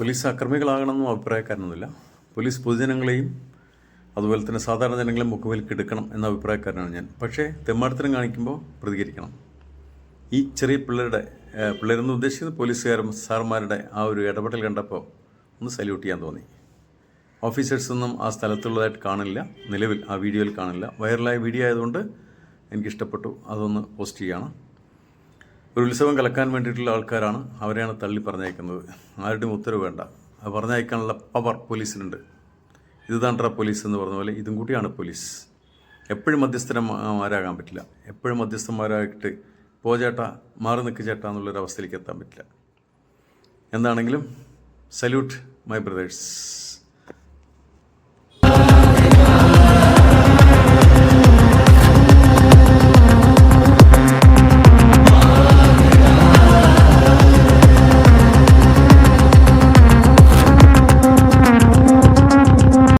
Police അക്രമികളാകണമെന്നും അഭിപ്രായക്കാരനൊന്നുമില്ല. Police പൊതുജനങ്ങളെയും അതുപോലെ തന്നെ സാധാരണ ജനങ്ങളെ മുഖവിലേക്ക് എടുക്കണം എന്ന അഭിപ്രായക്കാരനാണ് ഞാൻ. പക്ഷേ തെമ്മാടത്തരം കാണിക്കുമ്പോൾ പ്രതികരിക്കണം. ഈ ചെറിയ പിള്ളേരുടെ പിള്ളേരെന്ന് ഉദ്ദേശിക്കുന്നത് പോലീസുകാരും സാർമാരുടെ ആ ഒരു ഇടപെടൽ കണ്ടപ്പോൾ ഒന്ന് സല്യൂട്ട് ചെയ്യാൻ തോന്നി. ഓഫീസേഴ്സൊന്നും ആ സ്ഥലത്തുള്ളതായിട്ട് കാണില്ല. നിലവിൽ ആ വീഡിയോയിൽ കാണില്ല. വൈറലായ വീഡിയോ ആയതുകൊണ്ട് എനിക്കിഷ്ടപ്പെട്ടു. അതൊന്ന് പോസ്റ്റ് ചെയ്യണം. ഒരു ഉത്സവം കലക്കാൻ വേണ്ടിയിട്ടുള്ള ആൾക്കാരാണ് അവരെയാണ് തള്ളി പറഞ്ഞയക്കുന്നത്. ആരുടെയും ഉത്തരവ് വേണ്ട. അത് പറഞ്ഞയക്കാനുള്ള പവർ പോലീസിനുണ്ട്. ഇത് താണ്ട്ര പോലീസ് എന്ന് പറഞ്ഞ പോലെ ഇതും കൂടിയാണ് പോലീസ്. എപ്പോഴും മധ്യസ്ഥന്മാരാകാൻ പറ്റില്ല. എപ്പോഴും മധ്യസ്ഥന്മാരായിട്ട് പോ ചേട്ട മാറി നിൽക്ക് ചേട്ട എന്നുള്ളൊരവസ്ഥയിലേക്ക് എത്താൻ പറ്റില്ല. എന്താണെങ്കിലും സല്യൂട്ട് മൈ ബ്രദേഴ്സ്